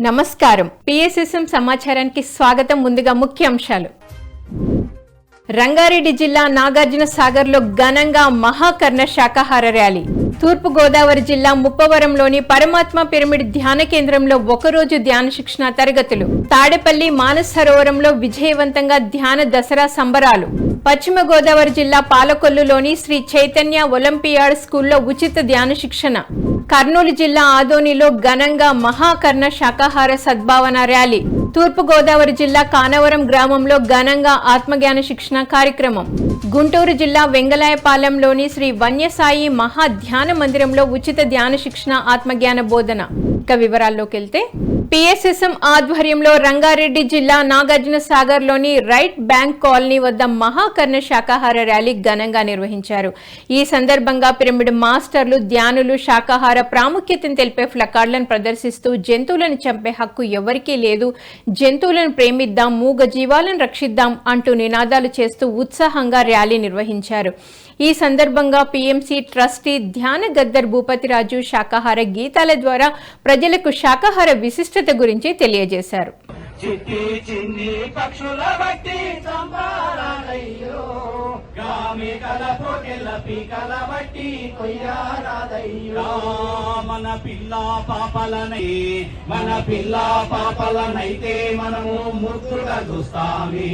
నమస్కారం. పిఎస్ఎస్ఎం సమాచారానికి స్వాగతం. ముందుగా ముఖ్య అంశాలు రంగారెడ్డి జిల్లా నాగార్జున సాగర్లో ఘనంగా మహాకర్ణ శాకాహార ర్యాలీ. తూర్పు గోదావరి జిల్లా ముప్పవరంలోని పరమాత్మ పిరమిడ్ ధ్యాన కేంద్రంలో ఒకరోజు ధ్యాన శిక్షణ తరగతులు. తాడేపల్లి మానస్ సరోవరంలో విజయవంతంగా ధ్యాన దసరా సంబరాలు. పశ్చిమ గోదావరి జిల్లా పాలకొల్లులోని శ్రీ చైతన్య ఒలింపియాడ్ స్కూల్లో ఉచిత ధ్యాన శిక్షణ. కర్నూలు జిల్లా ఆదోనిలో ఘనంగా మహాకర్ణ శాకాహార సద్భావన ర్యాలీ. తూర్పుగోదావరి జిల్లా కానవరం గ్రామంలో ఘనంగా ఆత్మజ్ఞాన శిక్షణ కార్యక్రమం. గుంటూరు జిల్లా వెంగళాయపాలెంలోని శ్రీ వన్యసాయి మహా ధ్యాన మందిరంలో ఉచిత ధ్యాన శిక్షణ ఆత్మజ్ఞాన బోధన. ఇక వివరాల్లోకి వెళ్తే పిఎస్ఎస్ఎం ఆధ్వర్యంలో రంగారెడ్డి జిల్లా నాగార్జున సాగర్లోని రైట్ బ్యాంక్ కాలనీ వద్ద మహాకర్ణ శాకాహార ర్యాలీ ఘనంగా నిర్వహించారు. ఈ సందర్భంగా పిరమిడ్ మాస్టర్లు ధ్యానులు శాకాహార ప్రాముఖ్యతను తెలిపే ఫ్లకార్డులను ప్రదర్శిస్తూ జంతువులను చంపే హక్కు ఎవరికీ లేదు. జంతువులను ప్రేమిద్దాం మూగ జీవాలను రక్షిద్దాం అంటూ నినాదాలు చేస్తూ ఉత్సాహంగా ర్యాలీ నిర్వహించారు. ఈ సందర్భంగా పీఎంసీ ట్రస్టీ ధ్యాన గద్దర్ భూపతిరాజు శాకాహార గీతాల ద్వారా ప్రజలకు శాకాహార విశిష్టత గురించి తెలియజేశారు. చిట్టి చిన్ని పక్షుల బట్టి చంపాలయ్యో గామికల పీకల బట్టి కొయ్యారాదయ్యో. మన పిల్ల పాపలనై మన పిల్ల పాపలనైతే మనము ముద్దుగా చూస్తామే.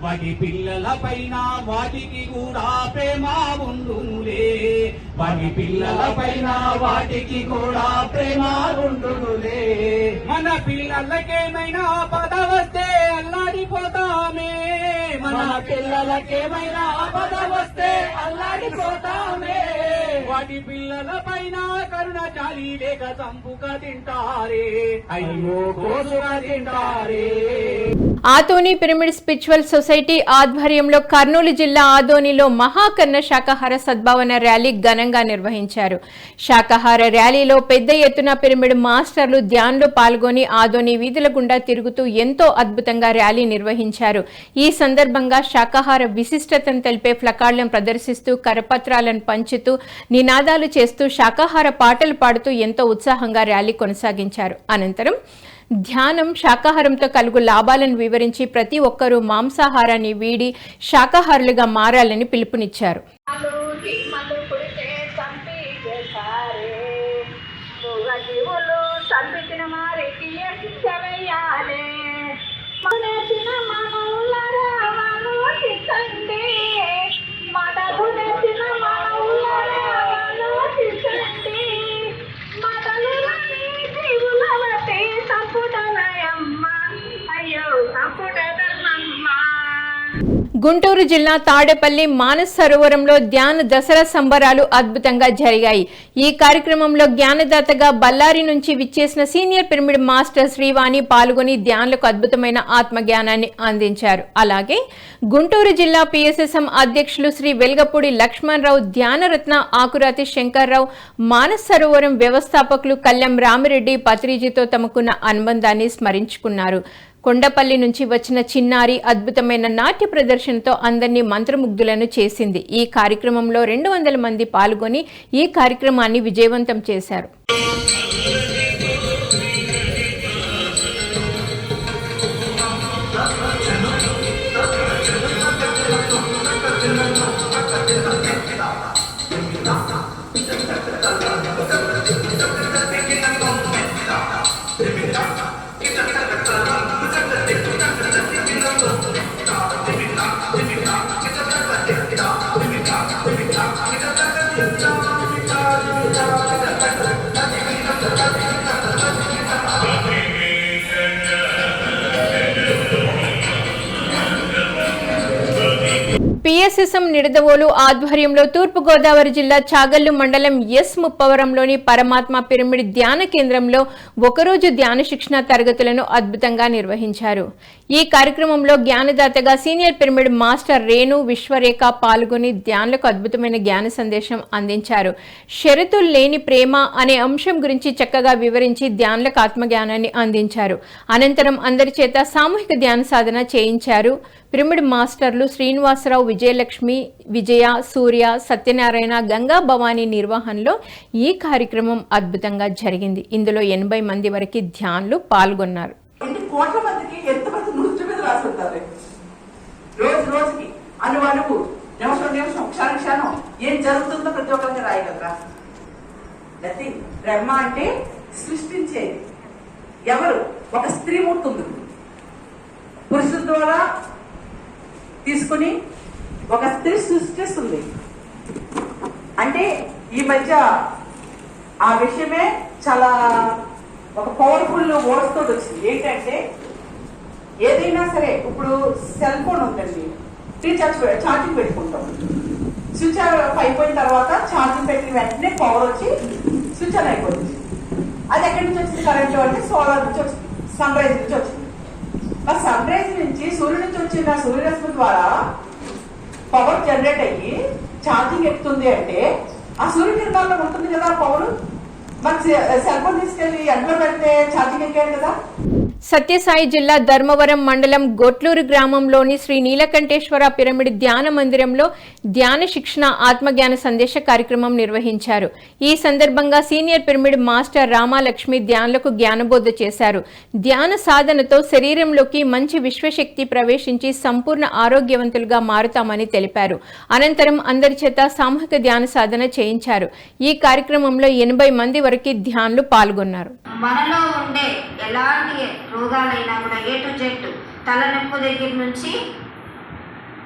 వాటి పిల్లల పైన వాటికి కూడా ప్రేమ ఉండునులే. వాటి పిల్లల పైన వాటికి కూడా ప్రేమ ఉండునులే. మన పిల్లలకేమైనా పద వస్తే అల్లాడిపోతామే. మన పిల్లలకేమైనా ఆపద వస్తే అల్లాడిపోతామే. వాటి పిల్లల పైన కరుణ జాలి లేక చంపుక తింటారే. అయ్యో కోసుక తింటారే. ఆదోని పిరమిడ్ స్పిరిచువల్ సొసైటీ ఆధ్వర్యంలో కర్నూలు జిల్లా ఆదోనిలో మహాకర్ణ శాకాహార సద్భావన ర్యాలీ ఘనంగా నిర్వహించారు. శాకాహార ర్యాలీలో పెద్ద ఎత్తున పిరమిడ్ మాస్టర్లు ధ్యాన్లో పాల్గొని ఆదోని వీధుల గుండా తిరుగుతూ ఎంతో అద్భుతంగా ర్యాలీ నిర్వహించారు. ఈ సందర్భంగా శాకాహార విశిష్టతను తెలిపే ఫ్లకార్డులను ప్రదర్శిస్తూ కరపత్రాలను పంచుతూ నినాదాలు చేస్తూ శాకాహార పాటలు పాడుతూ ఎంతో ఉత్సాహంగా ర్యాలీ కొనసాగించారు. అనంతరం ధ్యానం శాకాహారంతో కలుగు లాభాలను వివరించి ప్రతి ఒక్కరూ మాంసాహారాన్ని వీడి శాకాహారులుగా మారాలని పిలుపునిచ్చారు. గుంటూరు జిల్లా తాడేపల్లి మానస్ సరోవరంలో ధ్యాన దసరా సంబరాలు అద్భుతంగా జరిగాయి. ఈ కార్యక్రమంలో జ్ఞానదాతగా బళ్ళారి నుంచి విచ్చేసిన సీనియర్ పిరమిడ్ మాస్టర్ శ్రీవాణి పాల్గొని ధ్యానులకు అద్భుతమైన ఆత్మజ్ఞానాన్ని అందించారు. అలాగే గుంటూరు జిల్లా పిఎస్ఎస్ఎం అధ్యక్షులు శ్రీ వెల్గపూడి లక్ష్మణరావు ధ్యానరత్న ఆకురాతి శంకర్రావు మానస్ సరోవరం వ్యవస్థాపకులు కళ్యాం రామిరెడ్డి పత్రిజీతో తమకున్న అనుబంధాన్ని స్మరించుకున్నారు. కొండపల్లి నుంచి వచ్చిన చిన్నారి అద్భుతమైన నాట్య ప్రదర్శనతో అందరినీ మంత్రముగ్ధులను చేసింది. ఈ కార్యక్రమంలో రెండు వందల మంది పాల్గొని ఈ కార్యక్రమాన్ని విజయవంతం చేశారు. ఆర్ఎస్ఎస్ఎం నిడదవోలు ఆధ్వర్యంలో తూర్పుగోదావరి జిల్లా చాగల్లు మండలం ఎస్ ముప్పవరంలోని పరమాత్మ పిరమిడ్ ధ్యాన కేంద్రంలో ఒకరోజు ధ్యాన శిక్షణ తరగతులను అద్భుతంగా నిర్వహించారు. ఈ కార్యక్రమంలో జ్ఞానదాతగా senior pyramid master Renu Vishwarekha పాల్గొని ధ్యానులకు అద్భుతమైన జ్ఞాన సందేశం అందించారు. షరతులు లేని ప్రేమ అనే అంశం గురించి చక్కగా వివరించి ధ్యానులకు ఆత్మజ్ఞానాన్ని అందించారు. అనంతరం అందరి చేత సామూహిక ధ్యాన సాధన చేయించారు. పిరమిడ్ మాస్టర్లు శ్రీనివాసరావు విజయలక్ష్మి విజయ సూర్య సత్యనారాయణ గంగా భవానీ నిర్వహణలో ఈ కార్యక్రమం అద్భుతంగా జరిగింది. ఇందులో ఎనభై మంది వరకు ధ్యాన్లు పాల్గొన్నారు. రోజు రోజుకి. అను నిమిషం నిమిషం క్షణం ఏం జరుగుతుందో ప్రతి ఒక్కరికి రాయగలరా? బ్రహ్మ అంటే సృష్టించేది. ఎవరు? ఒక స్త్రీ ఉంది. పురుషుల ద్వారా తీసుకుని ఒక స్త్రీ సృష్టిస్తుంది అంటే ఈ మధ్య ఆ విషయమే చాలా ఒక పవర్ఫుల్ వర్డ్స్ వచ్చింది. ఏంటంటే ఏదైనా సరే ఇప్పుడు సెల్ ఫోన్ ఉందండి. రీఛార్జ్ ఛార్జింగ్ పెట్టుకుంటాం. స్విచ్ ఆఫ్ అయిపోయిన తర్వాత ఛార్జింగ్ పెట్టిన వెంటనే పవర్ వచ్చి స్విచ్ ఆన్ అయిపోతుంది. అది ఎక్కడి నుంచి వచ్చింది కరెంట్ అంటే సోలార్ నుంచి వచ్చింది. సన్ రైజ్ నుంచి వచ్చింది. ఆ సన్ రైజ్ నుంచి సూర్యుడి నుంచి వచ్చిన సూర్యరశ్మి ద్వారా పవర్ జనరేట్ అయ్యి ఛార్జింగ్ ఎక్కుతుంది అంటే ఆ సూర్యకిరణాల్లో ఉంటుంది కదా పవర్ మరి సెల్ ఫోన్ తీసుకెళ్ళి ఎండలో పెడితే ఛార్జింగ్ ఎక్కాడు కదా? సత్యసాయి జిల్లా ధర్మవరం మండలం గొట్లూరు గ్రామంలోని శ్రీ నీలకంఠేశ్వర పిరమిడ్ ధ్యాన మందిరంలో ధ్యాన శిక్షణ ఆత్మజ్ఞాన సందేశ కార్యక్రమం నిర్వహించారు. ఈ సందర్భంగా సీనియర్ పిరమిడ్ మాస్టర్ రామాలక్ష్మి ధ్యానులకు జ్ఞానబోధ చేశారు. ధ్యాన సాధనతో శరీరంలోకి మంచి విశ్వశక్తి ప్రవేశించి సంపూర్ణ ఆరోగ్యవంతులుగా మారుతామని తెలిపారు. అనంతరం అందరి చేత సామూహిక ధ్యాన సాధన చేయించారు. ఈ కార్యక్రమంలో ఎనభై మంది వరకు ధ్యానులు పాల్గొన్నారు. మనలో ఉండే ఎలాంటి రోగాలైనా కూడా ఏ టు జెడ్ తలనొప్పి దగ్గర నుంచి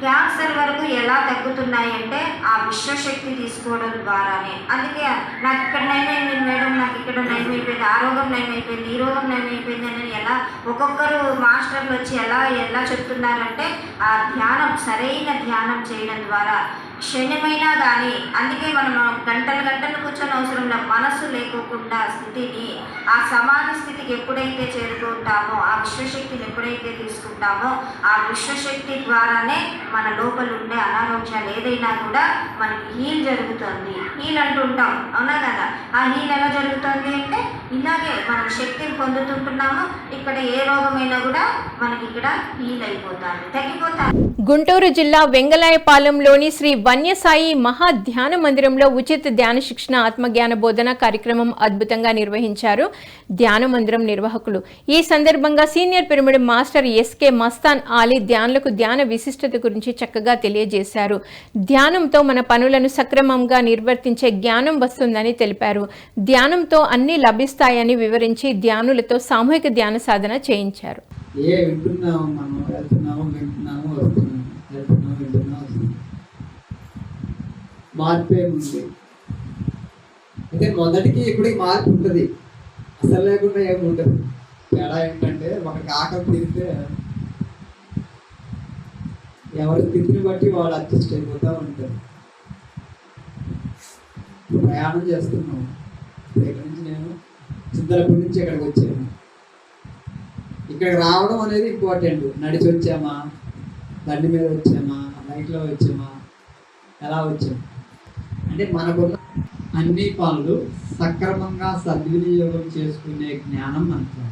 క్యాన్సర్ వరకు ఎలా తగ్గుతున్నాయి అంటే ఆ విశ్వశక్తి తీసుకోవడం ద్వారానే. అందుకే నాకు ఇక్కడ నయమైపోయింది మేడం నాకు ఇక్కడ నయమైపోయింది ఆ రోగం నయమైపోయింది ఈ రోగం నయమైపోయింది అని ఎలా ఒక్కొక్కరు మాస్టర్లు వచ్చి ఎలా ఎలా చెప్తున్నారంటే ఆ ధ్యానం సరైన ధ్యానం చేయడం ద్వారా క్షణమైనా కానీ అందుకే మనం గంటలు గంటలు కూర్చొని అవసరం మనసు లేకోకుండా స్థితిని ఆ సమాధి స్థితికి ఎప్పుడైతే చేరుకుంటామో ఆ విశ్వశక్తిని ఎప్పుడైతే తీసుకుంటామో ఆ విశ్వశక్తి ద్వారానే మన లోపల ఉండే అనారోగ్యాలు ఏదైనా కూడా మనకి హీల్ జరుగుతుంది. హీల్ అంటుంటాం అవునా కదా? ఆ హీల్ ఎలా జరుగుతుంది అంటే ఇలాగే మనం శక్తిని పొందుతుంటున్నాము ఇక్కడ ఏ రోగమైనా కూడా మనకి ఇక్కడ హీల్ అయిపోతుంది. తగ్గిపోతాం గుంటూరు జిల్లా వెంగళాయపాలెంలోని శ్రీ వన్యసాయి మహా ధ్యాన మందిరంలో ఉచిత ధ్యాన శిక్షణ ఆత్మజ్ఞాన బోధన కార్యక్రమం అద్భుతంగా నిర్వహించారు ధ్యాన మందిరం నిర్వాహకులు. ఈ సందర్భంగా senior pyramid master S K Mastan Ali ధ్యానులకు ధ్యాన విశిష్టత గురించి చక్కగా తెలియజేశారు. ధ్యానంతో మన పనులను సక్రమంగా నిర్వర్తించే జ్ఞానం వస్తుందని తెలిపారు. ధ్యానంతో అన్ని లభిస్తాయని వివరించి ధ్యానులతో సామూహిక ధ్యాన సాధన చేయించారు. ఏ వింటున్నాము మనం వెళ్తున్నాము వింటున్నాము మార్పు ఉంది అయితే మొదటికి ఇప్పటికి మార్పు ఉంటుంది. అసలు లేకుండా ఏమి ఉండదు. తేడా ఏంటంటే ఒకరికి ఆకలి తిరిగితే ఎవరి స్థితిని బట్టి వాళ్ళు అడ్జస్ట్ అయిపోతూ ఉంటారు. ప్రయాణం చేస్తున్నాం. ఇక్కడ నుంచి నేను చిత్తలపూడి నుంచి ఇక్కడికి వచ్చాను. ఇక్కడ రావడం అనేది ఇంపార్టెంట్. నడిచి వచ్చామా? బండి మీద వచ్చామా? బైక్లో వచ్చామా? ఎలా వచ్చాము అంటే మనకున్న అన్ని పనులు సక్రమంగా సద్వినియోగం చేసుకునే జ్ఞానం మనకు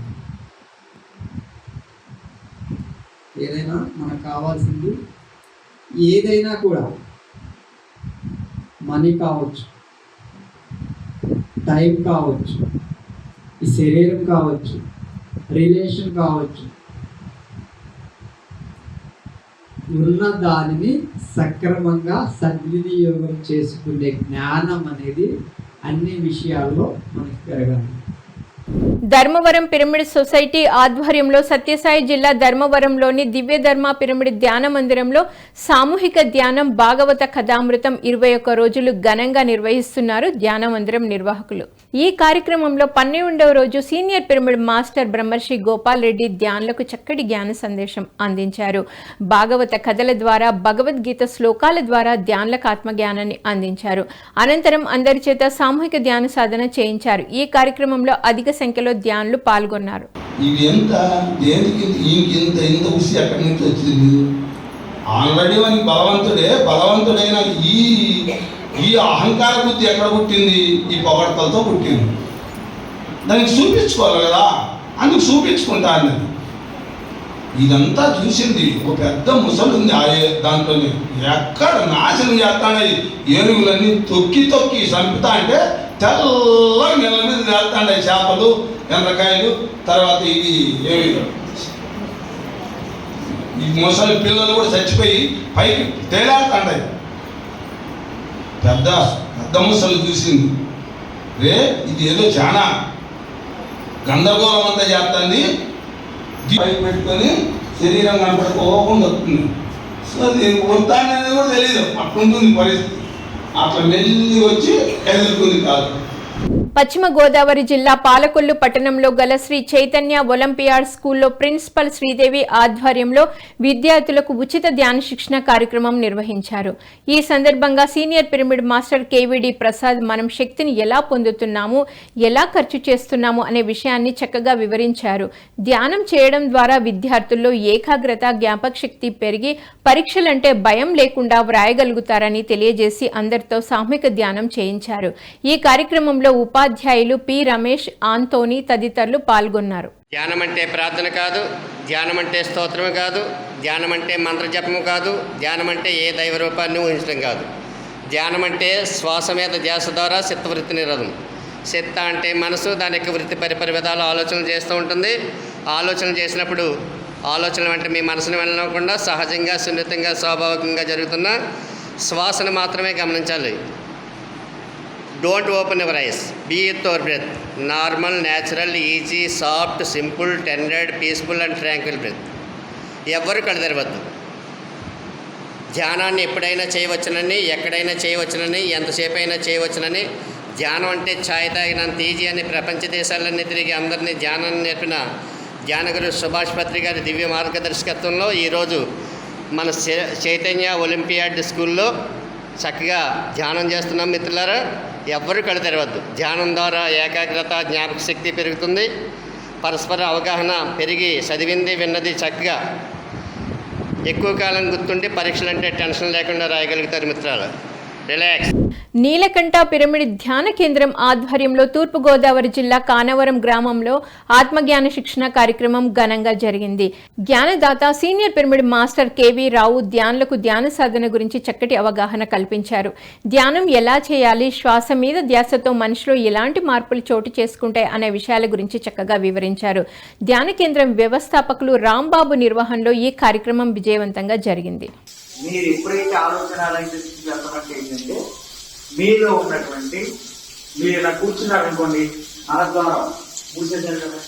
ఏదైనా మనకు కావాల్సింది ఏదైనా కూడా మనీ కావచ్చు టైం కావచ్చు ఈ శరీరం కావచ్చు రిలేషన్ కావచ్చు ఉన్న దానిని సక్రమంగా సద్వినియోగం చేసుకునే జ్ఞానం అనేది అన్ని విషయాల్లో మనకి పెరగాలి. ధర్మవరం పిరమిడ్ సొసైటీ ఆధ్వర్యంలో సత్యసాయి జిల్లా ధర్మవరంలోని దివ్య ధర్మ పిరమిడ్ ధ్యాన మందిరంలో సామూహిక ధ్యానం భాగవత కథామృతం ఇరవై ఒక్క రోజులు ఘనంగా నిర్వహిస్తున్నారు ధ్యాన మందిరం నిర్వాహకులు. ఈ కార్యక్రమంలో పన్నెండవ రోజు సీనియర్ పిరమిడ్ మాస్టర్ బ్రహ్మర్షి గోపాల్ రెడ్డి ధ్యానులకు చక్కటి జ్ఞాన సందేశం అందించారు. భాగవత కథల ద్వారా భగవద్గీత శ్లోకాల ద్వారా ధ్యానులకు ఆత్మజ్ఞానాన్ని అందించారు. అనంతరం అందరి చేత సామూహిక ధ్యాన సాధన చేయించారు. ఈ కార్యక్రమంలో అధిక సంఖ్యలో ధ్యానులు పాల్గొన్నారు. ఇవి ఎంత? దేనికి ఇంత? ఇంత ఉసి ఎక్కడి నుంచి వచ్చింది? ఆల్రెడీ మనకి బలవంతుడే. బలవంతుడైన ఈ ఈ అహంకార బుద్ధి ఎక్కడ పుట్టింది? ఈ పొగడతలతో పుట్టింది. దానికి చూపించుకోవాలి కదా. అందుకు చూపించుకుంటా అన్నది. ఇదంతా చూసింది ఒక పెద్ద ముసలు ఉంది ఆ దాంట్లోనే. ఎక్కడ నాశనం చేస్తాడు ఏనుగులన్నీ తొక్కి తొక్కి చంపుతా అంటే తెల్ల నెల మీద తేలుతాండే చేపలు ఎండ్రకాయలు తర్వాత ఇది ఏమి ఈ ముసలి పిల్లలు కూడా చచ్చిపోయి పైకి తేలాడుతాండాయి. పెద్ద పెద్ద ముసలు చూసింది. రే ఇది ఏదో చాలా గందరగోళం అంతా చేస్తుంది. పైకి పెట్టుకొని శరీరం కనపడుకోకుండా వస్తుంది. సో దీనికి వస్తాననేది కూడా తెలియదు అట్లుంటుంది పరిస్థితి. అట్లా మెల్లి వచ్చి ఎదుర్కొని కాదు. పశ్చిమ గోదావరి జిల్లా పాలకొల్లు పట్టణంలో గల శ్రీ చైతన్య ఒలింపియాడ్ స్కూల్లో ప్రిన్సిపల్ శ్రీదేవి ఆధ్వర్యంలో విద్యార్థులకు ఉచిత ధ్యాన శిక్షణ కార్యక్రమం నిర్వహించారు. ఈ సందర్భంగా senior pyramid master K V D Prasad మనం శక్తిని ఎలా పొందుతున్నాము ఎలా ఖర్చు చేస్తున్నాము అనే విషయాన్ని చక్కగా వివరించారు. ధ్యానం చేయడం ద్వారా విద్యార్థుల్లో ఏకాగ్రత జ్ఞాపక శక్తి పెరిగి పరీక్షలంటే భయం లేకుండా వ్రాయగలుగుతారని తెలియజేసి అందరితో సామూహిక ధ్యానం చేయించారు. ఈ కార్యక్రమంలో ఉపాధి ఉపాధ్యాయులు పి. రమేష్ ఆంతోని తదితరులు పాల్గొన్నారు. ధ్యానం అంటే ప్రార్థన కాదు ధ్యానం అంటే స్తోత్రము కాదు ధ్యానం అంటే మంత్రజపము కాదు ధ్యానం అంటే ఏ దైవ రూపాన్ని ఊహించడం కాదు. ధ్యానం అంటే శ్వాస మీద ధ్యాస ద్వారా చిత్తవృత్తి నిరోధం. చిత్త అంటే మనసు దాని యొక్క వృత్తి పరిపరి విధాలు ఆలోచనలు చేస్తూ ఉంటుంది. ఆలోచన చేసినప్పుడు ఆలోచన అంటే మీ మనసును వెళ్ళకుండా సహజంగా సున్నితంగా స్వాభావికంగా జరుగుతున్న శ్వాసను మాత్రమే గమనించాలి. Don't open your eyes be with breath normal natural easy soft simple tendered peaceful and tranquil breath ఎవ్వరు కడదరవద్దు ధ్యానాన్ని ఎప్పుడైనా చేయవచ్చునని ఎక్కడైనా చేయవచ్చునని ఎంతసేపు అయినా చేయవచ్చునని ధ్యానం అంటే ఛాయ్ తాగినంత ఈజీ అని ప్రపంచ దేశాలన్నీ తిరిగి అందరినీ ధ్యానాన్ని నేర్పిన ధ్యానగురు సుభాష్ పత్రి గారి దివ్య మార్గదర్శకత్వంలో ఈరోజు మన చైతన్య ఒలింపియాడ్ స్కూల్లో చక్కగా ధ్యానం చేస్తున్నాం మిత్రులారా. ఎవ్వరు కళ్ళు తెరవద్దు. ధ్యానం ద్వారా ఏకాగ్రత జ్ఞాపక శక్తి పెరుగుతుంది. పరస్పర అవగాహన పెరిగి చదివింది విన్నది చక్కగా. ఎక్కువ కాలం గుర్తుండి పరీక్షలు అంటే టెన్షన్ లేకుండా రాయగలుగుతారు మిత్రాలు. రిలాక్స్. నీలకంఠ పిరమిడ్ ధ్యాన కేంద్రం ఆధ్వర్యంలో తూర్పుగోదావరి జిల్లా కానవరం గ్రామంలో ఆత్మజ్ఞాన శిక్షణ కార్యక్రమం ఘనంగా జరిగింది. జ్ఞానదాత senior pyramid master K V Rao ధ్యానులకు ధ్యాన సాధన గురించి చక్కటి అవగాహన కల్పించారు. ధ్యానం ఎలా చేయాలి శ్వాస మీద ధ్యాసతో మనిషిలో ఎలాంటి మార్పులు చోటు చేసుకుంటాయి అనే విషయాల గురించి చక్కగా వివరించారు. ధ్యాన కేంద్రం వ్యవస్థాపకులు రాంబాబు నిర్వహణలో ఈ కార్యక్రమం విజయవంతంగా జరిగింది. మీరు ఎప్పుడైతే ఆలోచన ఏంటంటే మీలో ఉన్నటువంటి మీరు ఇలా కూర్చున్నారనుకోండి అనద్వారం మూసేశారు కదా.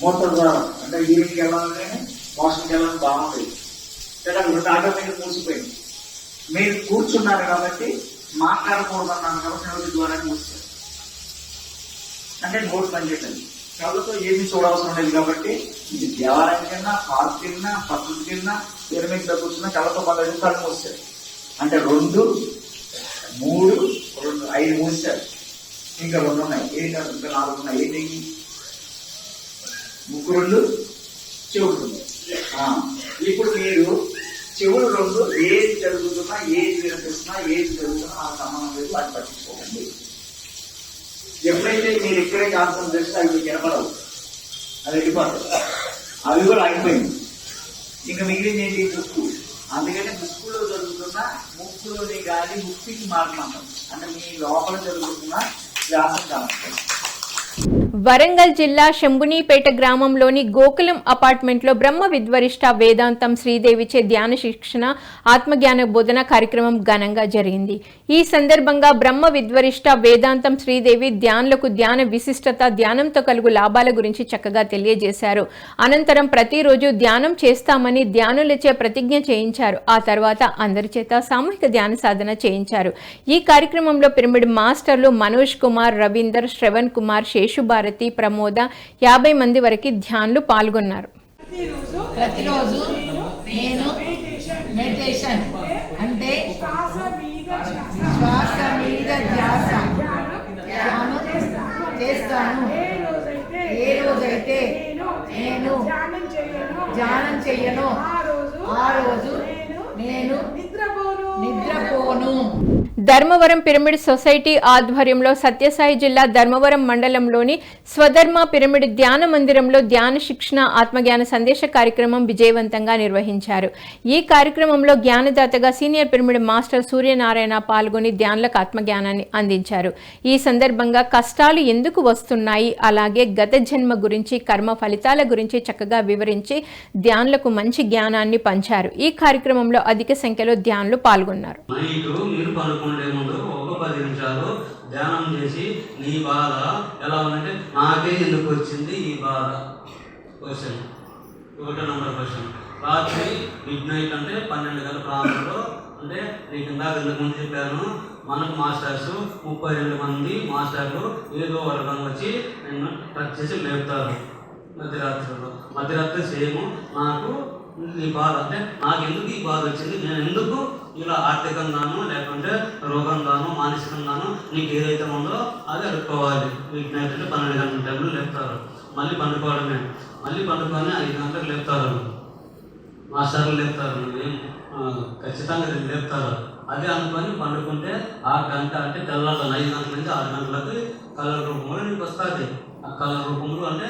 మూత్ర ద్వారం అంటే యూరిన్కి వెళ్ళాలని వాష్కి వెళ్ళాలని బాగుంటుంది లేదా. రెండు ఆటోమేటిక్ మూసిపోయింది. మీరు కూర్చున్నారు కాబట్టి మాట్లాడకూడదన్నాను కాబట్టి నోటి ద్వారాన్ని మూసారు అంటే నోట్ పనిచేయటం కళ్ళతో ఏమీ చూడవసరం లేదు కాబట్టి ఇది దేవాలయం కింద పార్క్ కింద పద్ధతి కింద పిరమిడ్లో కూర్చున్న కళ్ళతో పదహైదు కళ్ళు మూసారు అంటే రెండు మూడు రెండు ఐదు మూసారు ఇంకా రెండు ఉన్నాయి. ఏంటి ఇంకా నాలుగు ఉన్నాయి. ఏంటి ముక్కు రెండు చెవులు ఆ, ఇప్పుడు మీరు చెవులు రెండు ఏది జరుగుతున్నా ఏది వినిపిస్తున్నా ఏది జరుగుతున్నా ఆ సంబంధం లేదు అది పట్టించుకోకండి. ఎప్పుడైతే మీరు ఇక్కడే కాన్సన్ట్రేషన్ అవి మీకు వినపడవు. అది వెళ్ళిపోతుంది అవి కూడా అయిపోయింది ఇంకా మిగిలింది ఏంటి? ముక్కు. అందుకని ముక్కులో జరుగుతున్న ముక్కులోని గాలి ముక్తికి మాట్లాడతాం అంటే మీ లోపల జరుగుతున్న శ్వాసం కనపడుతుంది వరంగల్ జిల్లా శంభునీపేట గ్రామంలోని గోకులం అపార్ట్మెంట్లో బ్రహ్మ విద్వరిష్ట వేదాంతం శ్రీదేవిచే ధ్యాన శిక్షణ ఆత్మజ్ఞాన బోధన కార్యక్రమం ఘనంగా జరిగింది. ఈ సందర్భంగా బ్రహ్మ విద్వరిష్ట వేదాంతం శ్రీదేవి ధ్యానులకు ధ్యాన విశిష్టత ధ్యానంతో కలుగు లాభాల గురించి చక్కగా తెలియజేశారు. అనంతరం ప్రతిరోజు ధ్యానం చేస్తామని ధ్యానులచే ప్రతిజ్ఞ చేయించారు. ఆ తర్వాత అందరి చేత సామూహిక ధ్యాన సాధన చేయించారు. ఈ కార్యక్రమంలో పిరమిడ్ మాస్టర్లు మనోజ్ కుమార్ రవీందర్ శ్రవణ్ కుమార్ శేషుభారతి ప్రమోద యాభై మంది వరకు ధ్యాన్లు పాల్గొన్నారు. ప్రతిరోజు నేను మెడిటేషన్ అంటే శ్వాస మీద ధ్యాస ధ్యానం చేస్తాను. ఏ రోజైతే నేను ధ్యానం చెయ్యను ఆ రోజు నేను నిద్రపోను. ధర్మవరం పిరమిడ్ సొసైటీ ఆధ్వర్యంలో సత్యసాయి జిల్లా ధర్మవరం మండలంలోని స్వధర్మ పిరమిడ్ ధ్యాన మందిరంలో ధ్యాన శిక్షణ ఆత్మజ్ఞాన సందేశ కార్యక్రమం విజయవంతంగా నిర్వహించారు. ఈ కార్యక్రమంలో జ్ఞానదాతగా సీనియర్ పిరమిడ్ మాస్టర్ సూర్యనారాయణ పాల్గొని ధ్యానులకు ఆత్మజ్ఞానాన్ని అందించారు. ఈ సందర్భంగా కష్టాలు ఎందుకు వస్తున్నాయి? అలాగే గత జన్మ గురించి కర్మ ఫలితాల గురించి చక్కగా వివరించి ధ్యానులకు మంచి జ్ఞానాన్ని పంచారు. ఈ కార్యక్రమంలో అధిక సంఖ్యలో ధ్యానులు పాల్గొన్నారు. పడుకునే ముందు ఒక పది నిమిషాలు ధ్యానం చేసి నీ బాధ ఎలా ఉందంటే నాకే ఎందుకు వచ్చింది ఈ బాధ? క్వశ్చన్ ఒకటో నెంబర్ క్వశ్చన్ రాత్రి మిడ్ నైట్ అంటే పన్నెండు గంటల ప్రాంతంలో అంటే నీకు ఇందాక ఇంతకు ముందు చెప్పాను మనకు మాస్టర్స్ ముప్పై రెండు మంది మాస్టర్లు ఏదో వర్గం వచ్చి నేను టచ్ చేసి లేపుతారు మధ్యరాత్రిలో. మధ్యరాత్రి సేమ్ నాకు ఈ బాధ అంటే నాకు ఎందుకు ఈ బాధ వచ్చింది? నేను ఎందుకు ఇలా ఆర్థికంగాను లేకుంటే రోగంగాను మానసికంగాను నీకు ఏదైతే ఉందో అది అడుక్కోవాలి. వీటి నైట్ పన్నెండు గంటల టైంలో లేపుతారు. మళ్ళీ పండుకోవడమే. మళ్ళీ పండుకొని ఐదు గంటలకు లేపుతారు. మాస్టర్లు లేపుతారు. నువ్వేం ఖచ్చితంగా లేపుతారు. అదే అనుకొని పండుకుంటే ఆ గంట అంటే తెల్లారు ఐదు గంటల నుంచి ఆరు గంటలకు కలర్ రూపంలో నీకు వస్తుంది. కళ రూపంలో అంటే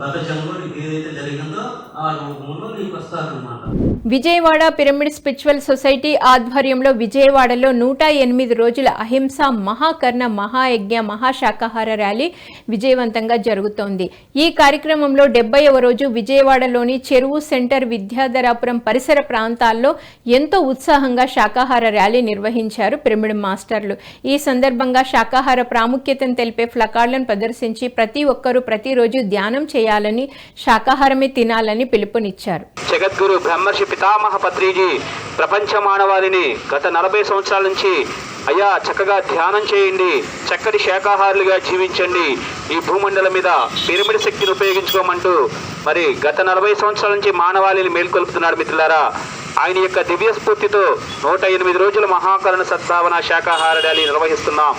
గత జన్మలో నీకు ఏదైతే జరిగిందో ఆ రూపంలో నీకు వస్తుంది విజయవాడ పిరమిడ్ స్పిరిచువల్ సొసైటీ ఆధ్వర్యంలో విజయవాడలో నూట ఎనిమిది రోజుల అహింస మహాకర్ణ మహాయజ్ఞ మహాశాకాహార ర్యాలీ విజయవంతంగా జరుగుతోంది. ఈ కార్యక్రమంలో డెబ్బైవ రోజు విజయవాడలోని చెరువు సెంటర్ విద్యాధరాపురం పరిసర ప్రాంతాల్లో ఎంతో ఉత్సాహంగా శాకాహార ర్యాలీ నిర్వహించారు పిరమిడ్ మాస్టర్లు. ఈ సందర్భంగా శాకాహార ప్రాముఖ్యతను తెలిపే ఫ్లకార్డులను ప్రదర్శించి ప్రతి ఒక్కరూ ప్రతిరోజు ధ్యానం చేయాలని శాకాహారమే తినాలని పిలుపునిచ్చారు. జగద్గురు బ్రహ్మర్షి పితామహ పత్రిజీ ప్రపంచ మానవాళిని గత నలభై సంవత్సరాల నుంచి అయ్యా చక్కగా ధ్యానం చేయండి చక్కటి శాకాహారులుగా జీవించండి. ఈ భూమండలం మీద పిరమిడ్ శక్తిని ఉపయోగించుకోమంటూ మరి గత నలభై సంవత్సరాల నుంచి మానవాళిని మేల్కొల్పుతున్నాడు మిత్రులారా. ఆయన యొక్క దివ్య స్ఫూర్తితో నూట ఎనిమిది రోజుల మహాకరణ సద్భావన శాకాహార ర్యాలీ నిర్వహిస్తున్నాం.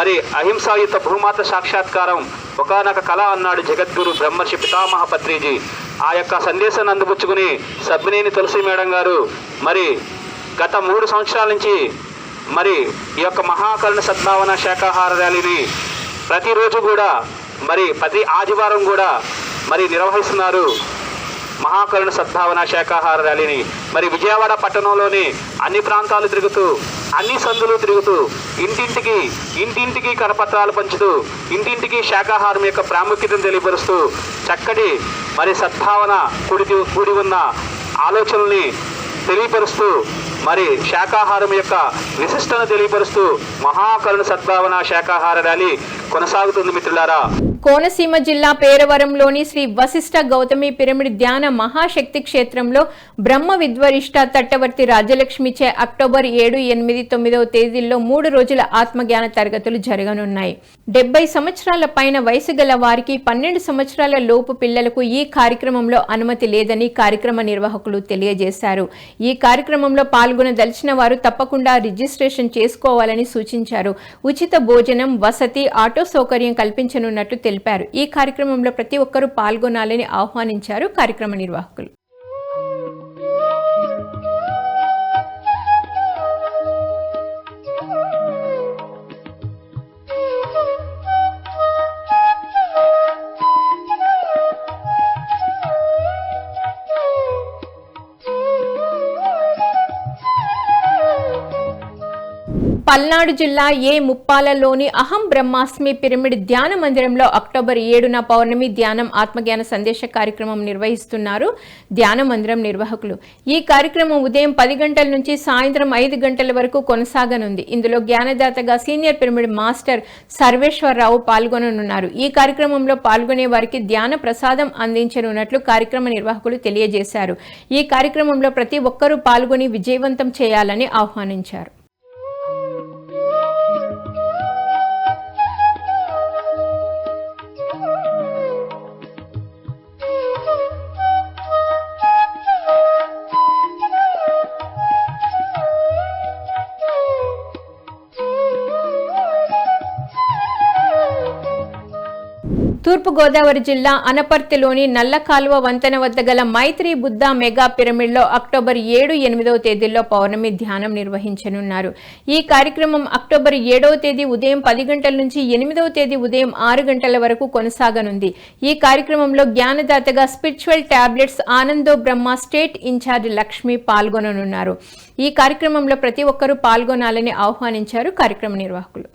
మరి అహింసాయుత భూమాత సాక్షాత్కారం ఒకనొక కళ అన్నాడు జగద్గురు బ్రహ్మర్షి పితామహ పత్రిజీ. ఆ యొక్క సందేశాన్ని అందుపుచ్చుకుని సబ్బినేని తులసి మేడం గారు మరి గత మూడు సంవత్సరాల నుంచి మరి ఈ యొక్క మహాకరుణ సద్భావన శాఖాహార ర్యాలీని ప్రతిరోజు కూడా మరి ప్రతి ఆదివారం కూడా మరి నిర్వహిస్తున్నారు. మహాకరుణ సద్భావన శాకాహార ర్యాలీని మరి విజయవాడ పట్టణంలోని అన్ని ప్రాంతాలు తిరుగుతూ అన్ని సందులు తిరుగుతూ ఇంటింటికి ఇంటింటికి కరపత్రాలు పంచుతూ ఇంటింటికి శాకాహారం యొక్క ప్రాముఖ్యతను తెలియపరుస్తూ చక్కటి మరి సద్భావన కూడి కూడి ఉన్న ఆలోచనల్ని తెలియపరుస్తూ మరి శాకాహారం యొక్క విశిష్టను తెలియపరుస్తూ మహాకరుణ సద్భావన శాకాహార ర్యాలీ కొనసాగుతుంది మిత్రులారా. కోనసీమ జిల్లా పేరవరంలోని శ్రీ వశిష్ఠ గౌతమి పిరమిడ్ ధ్యాన మహాశక్తి క్షేత్రంలో బ్రహ్మ విద్వరిష్ట తట్టవర్తి రాజలక్ష్మిచే అక్టోబర్ ఏడు ఎనిమిది తొమ్మిదవ తేదీల్లో మూడు రోజుల ఆత్మజ్ఞాన తరగతులు జరగనున్నాయి. డెబ్బై సంవత్సరాల పైన వయసు గల వారికి పన్నెండు సంవత్సరాల లోపు పిల్లలకు ఈ కార్యక్రమంలో అనుమతి లేదని కార్యక్రమ నిర్వాహకులు తెలియజేశారు. ఈ కార్యక్రమంలో పాల్గొనదలిచిన వారు తప్పకుండా రిజిస్ట్రేషన్ చేసుకోవాలని సూచించారు. ఉచిత భోజనం వసతి ఆటో సౌకర్యం కల్పించనున్నట్లు తెలిపారు. ఈ కార్యక్రమంలో ప్రతి ఒక్కరూ పాల్గొనాలని ఆహ్వానించారు కార్యక్రమ నిర్వాహకులు. పల్నాడు జిల్లా ఏ ముప్పాలలోని అహం బ్రహ్మాస్మి పిరమిడ్ ధ్యాన మందిరంలో అక్టోబర్ ఏడున పౌర్ణమి ధ్యానం ఆత్మజ్ఞాన సందేశ కార్యక్రమం నిర్వహిస్తున్నారు ధ్యాన మందిరం నిర్వాహకులు. ఈ కార్యక్రమం ఉదయం పది గంటల నుంచి సాయంత్రం ఐదు గంటల వరకు కొనసాగనుంది. ఇందులో జ్ఞానదాతగా సీనియర్ పిరమిడ్ మాస్టర్ సర్వేశ్వరరావు పాల్గొననున్నారు. ఈ కార్యక్రమంలో పాల్గొనే వారికి ధ్యాన ప్రసాదం అందించనున్నట్లు కార్యక్రమ నిర్వాహకులు తెలియజేశారు. ఈ కార్యక్రమంలో ప్రతి ఒక్కరూ పాల్గొని విజయవంతం చేయాలని ఆహ్వానించారు. తూర్పుగోదావరి జిల్లా అనపర్తిలోని నల్లకాలువ వంతెన వద్ద గల మైత్రి బుద్ధ మెగా పిరమిడ్లో అక్టోబర్ ఏడు ఎనిమిదవ తేదీల్లో పౌర్ణమి ధ్యానం నిర్వహించనున్నారు. ఈ కార్యక్రమం అక్టోబర్ ఏడవ తేదీ ఉదయం పది గంటల నుంచి ఎనిమిదవ తేదీ ఉదయం ఆరు గంటల వరకు కొనసాగనుంది. ఈ కార్యక్రమంలో జ్ఞానదాతగా spiritual tablets Anando Brahma state in charge Lakshmi పాల్గొననున్నారు. ఈ కార్యక్రమంలో ప్రతి ఒక్కరూ పాల్గొనాలని ఆహ్వానించారు కార్యక్రమ నిర్వాహకులు.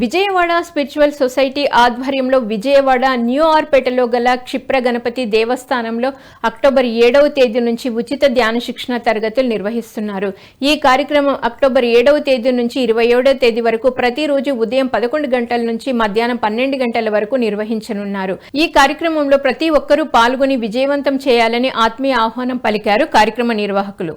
విజయవాడ స్పిరిచువల్ సొసైటీ ఆధ్వర్యంలో విజయవాడ న్యూ ఆర్పేటలో గల క్షిప్ర గణపతి దేవస్థానంలో అక్టోబర్ ఏడవ తేదీ నుంచి ఉచిత ధ్యాన శిక్షణ తరగతులు నిర్వహిస్తున్నారు. ఈ కార్యక్రమం అక్టోబర్ ఏడవ తేదీ నుంచి ఇరవై ఏడవ తేదీ వరకు ప్రతిరోజు ఉదయం పదకొండు గంటల నుంచి మధ్యాహ్నం పన్నెండు గంటల వరకు నిర్వహించనున్నారు. ఈ కార్యక్రమంలో ప్రతి ఒక్కరూ పాల్గొని విజయవంతం చేయాలని ఆత్మీయ ఆహ్వానం పలికారు కార్యక్రమ నిర్వాహకులు.